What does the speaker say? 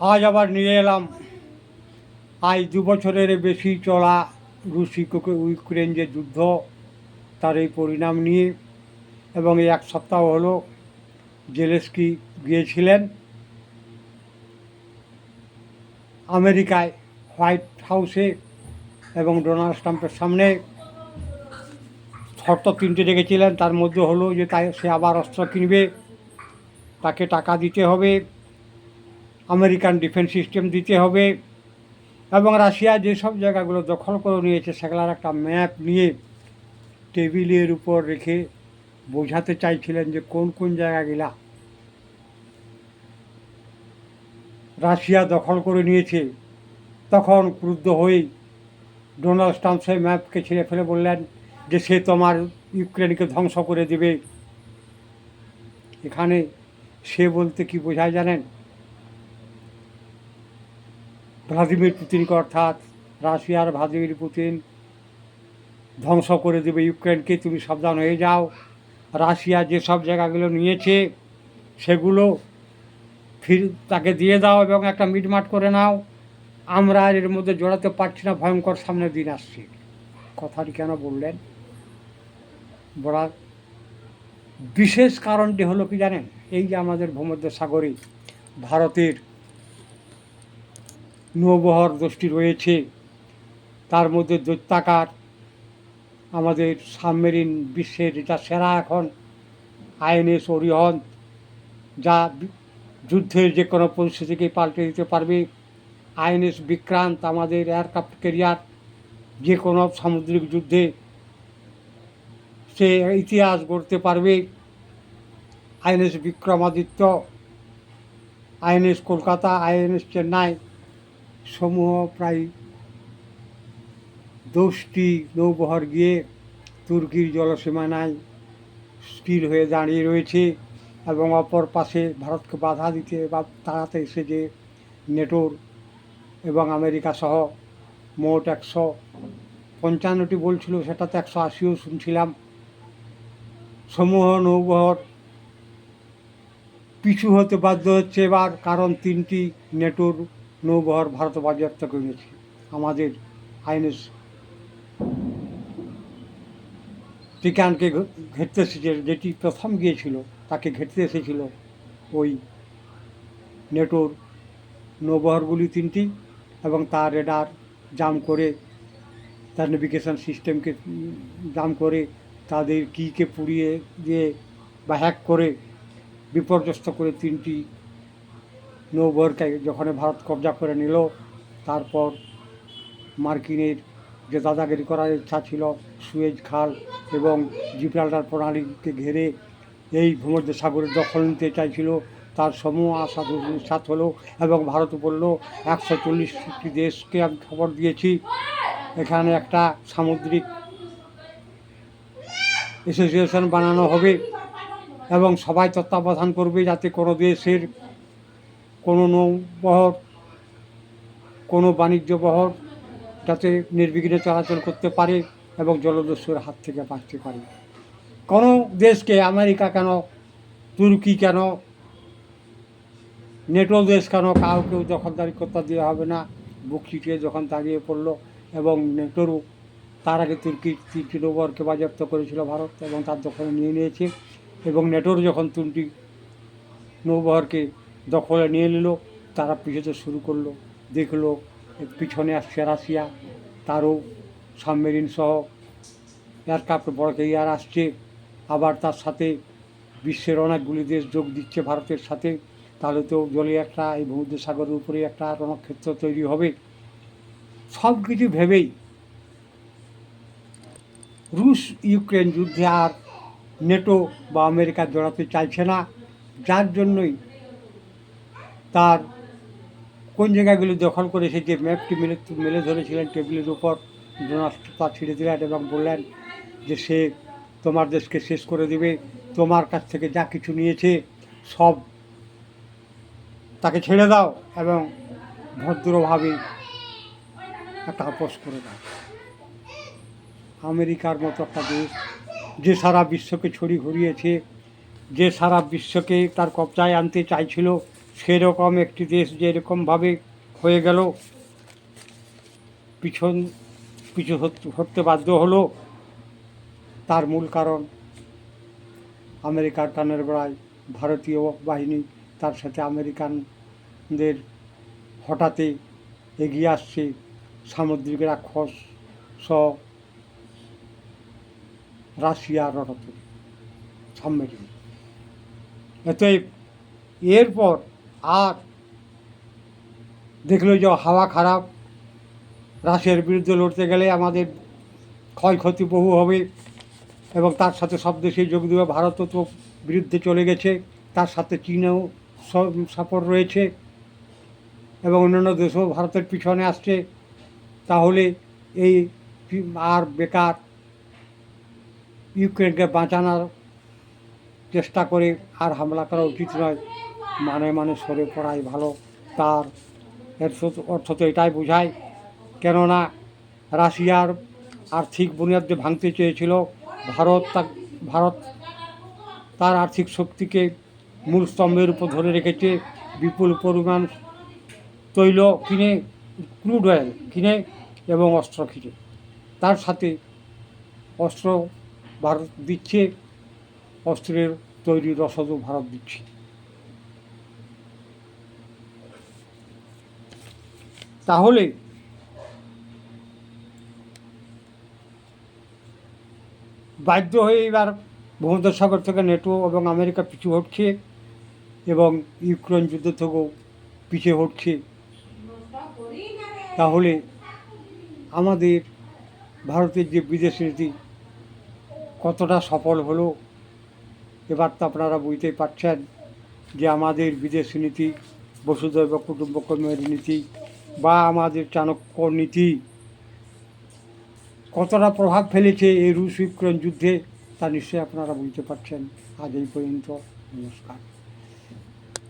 আজ আবার নিয়ে এলাম। আজ দু বছরের বেশি চলা রুশ ইউক্রে- ইউক্রেন যে যুদ্ধ, তার এই পরিণাম নিয়ে এবং এই এক সপ্তাহ হলো জেলেস্কি গিয়েছিলেন। আমেরিকায় হোয়াইট হাউসে এবং ডোনাল্ড ট্রাম্পের সামনে শর্ত তিনটে রেখেছিলেন। তার মধ্যে হলো যে তাই সে আবার অস্ত্র কিনবে, তাকে টাকা দিতে হবে। আমেরিকান ডিফেন্স সিস্টেম দিতে হবে এবং রাশিয়া যেসব জায়গাগুলো দখল করে নিয়েছে, সেগুলোর একটা ম্যাপ নিয়ে টেবিলের উপর রেখে বোঝাতে চাইছিলেন যে কোন কোন জায়গাগুলা রাশিয়া দখল করে নিয়েছে। তখন ক্রুদ্ধ হয়েই ডোনাল্ড ট্রাম্প সেই ম্যাপকে ছিঁড়ে ফেলে বললেন যে সে তোমার ইউক্রেনকে ধ্বংস করে দেবে। এখানে সে বলতে কি বোঝায় জানেন? ভ্লাদিমির পুতিনকে অর্থাৎ রাশিয়ার ভ্লাদিমির পুতিন ধ্বংস করে দেবে ইউক্রেনকে, তুমি সাবধান হয়ে যাও। রাশিয়া যেসব জায়গাগুলো নিয়েছে, সেগুলো ফির তাকে দিয়ে দাও এবং একটা মিটমাট করে নাও। আমরা এর মধ্যে জড়াতে পারছি না, ভয়ঙ্কর সামনে দিন আসছে। কথাটি কেন বললেন? বলার বিশেষ কারণটি হলো কি জানেন? এই যে আমাদের ভূমধ্য সাগরে ভারতের নৌবহর দোষটি রয়েছে। তার মধ্যে দৈত্যাকার, আমাদের সাবমেরিন বিশ্বের যেটা সেরা এখন, আইএনএস ওরিয়ন যা যুদ্ধের যে কোনো পরিস্থিতিকে পাল্টে দিতে পারবে। আইএনএস বিক্রান্ত, আমাদের এয়ারক্রাফট ক্যারিয়ার যে কোনো সামুদ্রিক যুদ্ধে সে ইতিহাস গড়তে পারবে। INS Vikramaditya, INS Kolkata, INS Chennai সমূহ প্রায় দশটি নৌবহর গিয়ে তুর্কির জলসীমানায় স্থির হয়ে দাঁড়িয়ে রয়েছে এবং অপর পাশে ভারতকে বাধা দিতে বা তাড়াতে এসে যে নেটোর এবং আমেরিকা সহ মোট একশো পঞ্চান্নটি বলছিল সেটাতে একশো আশিও শুনছিলাম। সমূহ নৌবহর পিছু হতে বাধ্য হচ্ছে, এবার কারণ তিনটি, নেটোর নৌবহর ভারত বাজেয়াপ্ত করে নিয়েছে আমাদের আইনেস টিকানকে ঘেরতে এসেছে, যেটি প্রথম গিয়েছিল, তাকে ঘেরতে এসেছিল ওই নেটোর নৌবহরগুলি তিনটি এবং তার রেডার জাম করে তার নেভিগেশন সিস্টেমকে জাম করে তাদের কিকে পুড়িয়ে দিয়ে বা হ্যাক করে বিপর্যস্ত করে তিনটি নৌবহরকে যখন ভারত কবজা করে নিল, তারপর মার্কিনের যে দাদাগিরি করার ইচ্ছা ছিল, সুয়েজ খাল এবং জিব্রাল্টার প্রণালীকে ঘেরে এই ভূমধ্য সাগরের দখল নিতে চাইছিল। তার সমূহ আশা সাথ হলো এবং ভারত বলল, একশো চল্লিশটি দেশকে আমি খবর দিয়েছি। এখানে একটা সামুদ্রিক অ্যাসোসিয়েশন বানানো হবে এবং সবাই তত্ত্বাবধান করবে যাতে কোনো দেশের কোনো নৌবহর, কোনো বাণিজ্য বহর যাতে নির্বিঘ্নে চলাচল করতে পারে এবং জলদস্যুর হাত থেকে বাঁচতে পারে। কোনো দেশকে আমেরিকা কেন, তুর্কি কেন নেটো দেশ কেন কাউকেও দখলদারি করতে দেওয়া হবে না? বুক চিটিয়ে যখন দাঁড়িয়ে পড়ল এবং নেটোরও তার আগে তুর্কি তিনটি নৌবহরকে বাজেয়াপ্ত করেছিল ভারত এবং তার দখলে নিয়ে নিয়েছে এবং নেটোর যখন তিনটি নৌবহরকে দখলে নিয়ে নিল, তারা পিছোতে শুরু করল। দেখল পিছনে আসছে রাশিয়া, তারও সাবমেরিন সহ এয়ারক্রাফ্ট বড় কেরিয়ার আসছে। আবার তার সাথে বিশ্বের অনেকগুলি দেশ যোগ দিচ্ছে ভারতের সাথে। তাহলে তো জলে একটা এই ভূমধ্য সাগরের উপরে একটা রণক্ষেত্র তৈরি হবে। সব কিছু ভেবেই রুশ ইউক্রেন যুদ্ধে আর নেটো বা আমেরিকা জড়াতে চাইছে না। যার জন্যই তার কোন জায়গাগুলি দখল করে যে ম্যাপটি মেলে মেলে ধরেছিলেন টেবিলের উপর। ডোনাল্ড তা ছিঁড়ে দিলেন এবং বললেন যে সে তোমার দেশকে শেষ করে দেবে, তোমার কাছ থেকে যা কিছু নিয়েছে সব তাকে ছেড়ে দাও এবং ভদ্রভাবে একটা আপোষ করে দাও। আমেরিকার মতো একটা দেশ যে সারা বিশ্বকে ছড়ি ঘুরিয়েছে, যে সারা বিশ্বকে তার কবজায় আনতে চাইছিল সেরকম একটি দেশ যেরকমভাবে হয়ে গেল, পিছন, পিছু হত- বাধ্য হলো। তার মূল কারণ, আমেরিকার টানের গোড়ায় ভারতীয় বাহিনী, তার সাথে আমেরিকানদের হঠাতে এগিয়ে আসছে সামুদ্রিক রাক্ষস সহ রাশিয়া রটতে সাবমেরিন অতএব এরপর আর দেখল যে হাওয়া খারাপ। রাশিয়ার বিরুদ্ধে লড়তে গেলে আমাদের ক্ষয়ক্ষতি বহু হবে এবং তার সাথে সব দেশেই যোগ দেবে। ভারতও তো বিরুদ্ধে চলে গেছে, তার সাথে চীনেও সাপোর্ট রয়েছে এবং অন্যান্য দেশও ভারতের পিছনে আসছে। তাহলে এই আর বেকার ইউক্রেনকে বাঁচানোর চেষ্টা করে আর হামলা করা উচিত নয়। মানে মানে সরে পড়াই ভালো। তার এর অর্থ তো এটাই বোঝায়। কেননা রাশিয়ার আর্থিক বুনিয়াদ যে ভাঙতে চেয়েছিল, ভারত তা, ভারত তার আর্থিক শক্তিকে মূল স্তম্ভের উপর ধরে রেখেছে। বিপুল পরিমাণ তৈল কিনে, ক্রুড অয়েল কিনে এবং অস্ত্র কিনে। তার সাথে অস্ত্র ভারত দিচ্ছে, অস্ত্রের তৈরি রসদও ভারত দিচ্ছে। তাহলে বাধ্য হয়ে এবার ভূমধ্যসাগর থেকে নেটো এবং আমেরিকা পিছু হটছে এবং ইউক্রেন যুদ্ধ থেকেও পিছিয়ে হটছে। তাহলে আমাদের ভারতের যে বিদেশ নীতি কতটা সফল হলো এবার তো আপনারা বুঝতেই পারছেন যে আমাদের বিদেশ নীতি, বসুধৈব কুটুম্বকমের নীতি বা আমাদের চাণক্য নীতি। কতটা প্রভাব ফেলেছে এই রুশ ইউক্রেন যুদ্ধে, তা নিশ্চয়ই আপনারা বুঝতে পারছেন। আজ এই পর্যন্ত, নমস্কার।